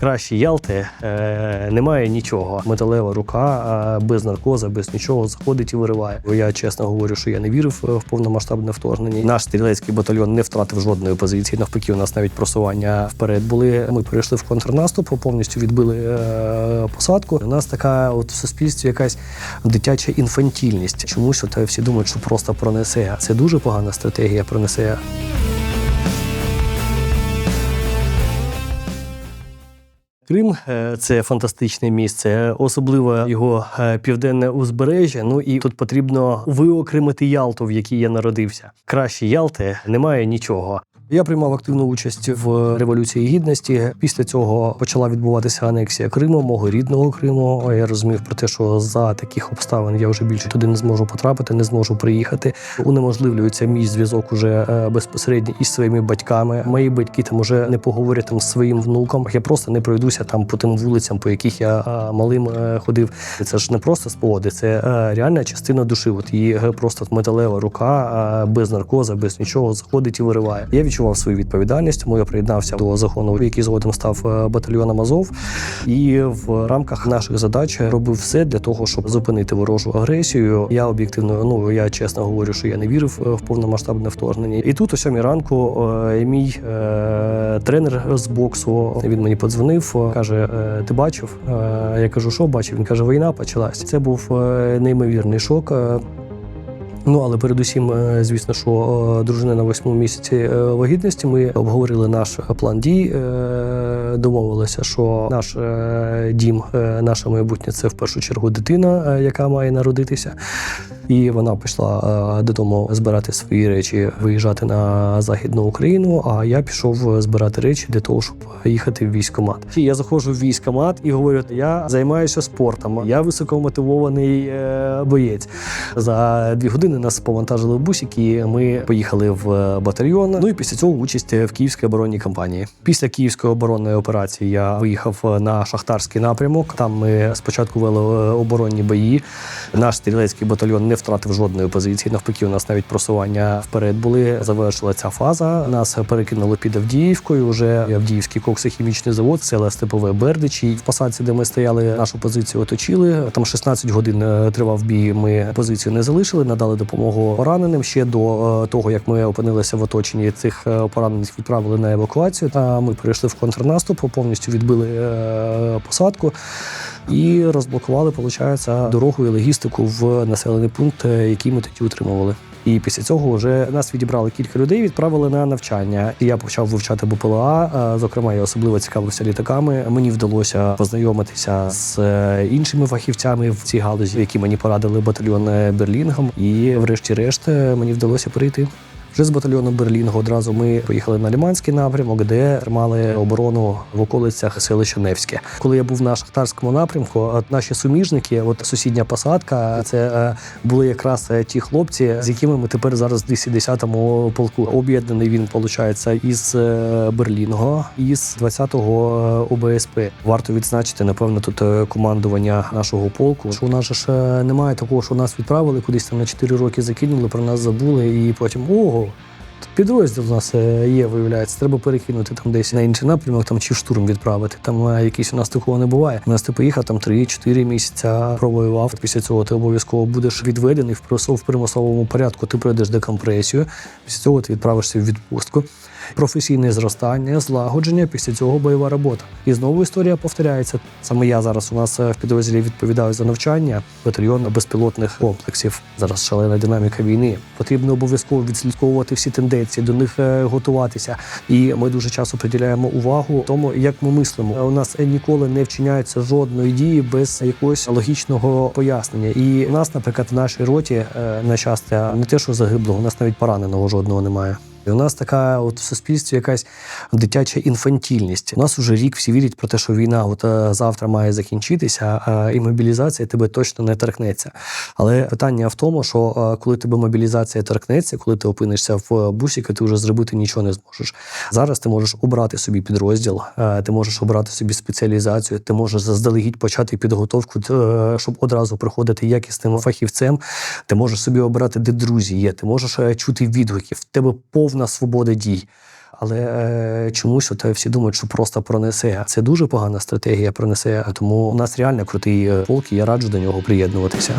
Краще Ялти е, немає нічого. Металева рука е, без наркоза, без нічого заходить і вириває. Я чесно говорю, що я не вірив е, в повномасштабне вторгнення. Наш стрілецький батальйон не втратив жодної позиції. Навпаки, у нас навіть просування вперед були. Ми перейшли в контрнаступ, повністю відбили е, посадку. У нас така, от в суспільстві, якась дитяча інфантільність. Чомусь от всі думають, що просто пронесе. Це дуже погана стратегія. Пронесе. Крим е, це фантастичне місце, особливо його е, південне узбережжя. Ну і тут потрібно виокремити Ялту, в якій я народився. Краще Ялти немає нічого. Я приймав активну участь в революції гідності. Після цього почала відбуватися анексія Криму, мого рідного Криму. Я розумів про те, що за таких обставин я вже більше туди не зможу потрапити, не зможу приїхати. Унеможливлюється мій зв'язок уже е, безпосередньо із своїми батьками. Мої батьки там уже не поговорять там з своїм внуком. Я просто не пройдуся там по тим вулицям, по яких я е, малим е, ходив. Це ж не просто спогади, це реальна частина душі. От її просто металева рука без наркоза, без нічого заходить і вириває. Я відчував свою відповідальність, тому я приєднався до загону, який згодом став е, батальйоном Азов, і в рамках наших задач робив все для того, щоб зупинити ворожу агресію. Я об'єктивно, ну я чесно говорю, що я не вірив е, в повномасштабне вторгнення. І тут о сьомій ранку е, мій тренер з боксу він мені подзвонив, каже: Ти бачив? Я кажу, що бачив? Він каже, війна почалась. Це був неймовірний шок. Ну але передусім, е, звісно, що е, дружина на восьмому місяці е, вагітності. Ми обговорили наш план дій, домовилися, що наш дім, наше майбутнє це в першу чергу дитина, яка має народитися. І вона пішла е, додому збирати свої речі, виїжджати на західну Україну. А я пішов збирати речі для того, щоб їхати в військкомат. Я заходжу в військкомат і говорю: я займаюся спортом. Я високомотивований е, боєць. За дві години нас повантажили в бусик, і ми поїхали в батальйон. Ну і після цього участь в київській оборонній кампанії. Після київської оборонної операції я виїхав на шахтарський напрямок. Там ми спочатку вели е, оборонні бої. Наш стрілецький батальйон не втратив жодної позиції. Навпаки, у нас навіть просування вперед були. Завершила ця фаза. Нас перекинули під Авдіївкою. Уже Авдіївський коксохімічний завод, село Степове Бердичі. В посадці, де ми стояли, нашу позицію оточили. Там 16 годин е, тривав бій. Ми позицію не залишили, надали допомогу пораненим. Ще до е, того, як ми опинилися в оточенні цих е, поранених, відправили на евакуацію. Та ми перейшли в контрнаступ, повністю відбили посадку і розблокували, виходить, дорогу і логістику в населений пункт, який ми тоді утримували. І після цього вже нас відібрали кілька людей, відправили на навчання. І я почав вивчати БПЛА. е, Зокрема, я особливо цікавився літаками. Мені вдалося познайомитися з е, іншими фахівцями в цій галузі, які мені порадили батальйон е, Берлінгом. І, врешті-решт, мені вдалося прийти. Вже з батальйону Берлінгу одразу ми поїхали на Ліманський напрямок, де тримали оборону в околицях селища Невське. Коли я був на шахтарському напрямку, от наші суміжники, от сусідня посадка, це е, були якраз е, ті хлопці, з якими ми тепер зараз в 10-му полку. Об'єднаний він виходить із е, Берлінгу, із 20-го ОБСП. Варто відзначити, напевно, тут командування нашого полку. Що у нас ж немає такого, що нас відправили кудись там на 4 роки закинули, про нас забули, і потім ого. Підрозділ у нас е, є, виявляється. Треба перекинути там десь на інший напрямок, там чи штурм відправити. Там е, якийсь у нас такого не буває. У нас ти поїхав там 3-4 місяця, провоював. Після цього ти обов'язково будеш відведений в примусовому порядку. Ти пройдеш декомпресію. Після цього ти відправишся в відпустку. Професійне зростання, злагодження, після цього бойова робота. І знову історія повторяється. Саме я зараз у нас е, в підрозділі відповідаю за навчання батальйону безпілотних комплексів. Зараз шалена динаміка війни. Потрібно обов'язково відслідковувати всі тенденції, до них е, готуватися. І ми дуже часто приділяємо увагу тому, як ми мислимо. У нас е, ніколи не вчиняється жодної дії без якогось логічного пояснення. І у нас, наприклад, в нашій роті е, на щастя, не те, що загиблого, у нас навіть пораненого жодного немає. І у нас така от в суспільстві якась дитяча інфантільність. У нас уже рік всі вірять про те, що війна от е, завтра має закінчитися, а і мобілізація тебе точно не торкнеться. Але питання в тому, що е, коли тебе мобілізація торкнеться, коли ти опинишся в бусіка, ти вже зробити нічого не зможеш. Зараз ти можеш обрати собі підрозділ, е, ти можеш обрати собі спеціалізацію, ти можеш заздалегідь почати підготовку, е, щоб одразу приходити якісним фахівцем. Ти можеш собі обрати, де друзі є, ти можеш е, чути відгуки, в тебе повна свобода дій. але е, чомусь от всі думають, що просто пронесе. Це дуже погана стратегія пронесе. Тому у нас реально крутий е, полк, і я раджу до нього приєднуватися.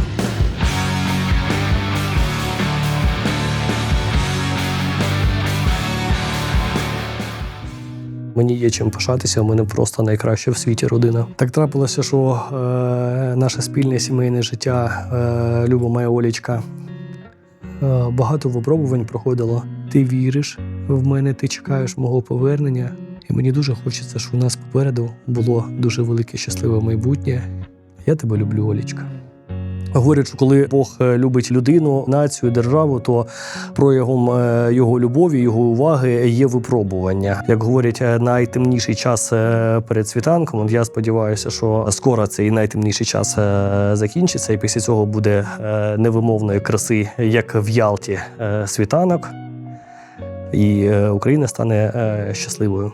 Мені є чим пишатися. У мене просто найкраща в світі родина. Так трапилося, що е, наше спільне сімейне життя, е, Люба моя Олічка, е, багато випробувань проходило. Ти віриш в мене, ти чекаєш мого повернення. І мені дуже хочеться, щоб у нас попереду було дуже велике щасливе майбутнє. Я тебе люблю, Олічка. Говорять, що коли Бог е, любить людину, націю, державу, то проявом е, його любові, його уваги є випробування. Як говорять, е, найтемніший час перед світанком. Я сподіваюся, що скоро цей найтемніший час закінчиться, і після цього буде невимовної краси, як в Ялті, світанок, і е, Україна стане е, щасливою.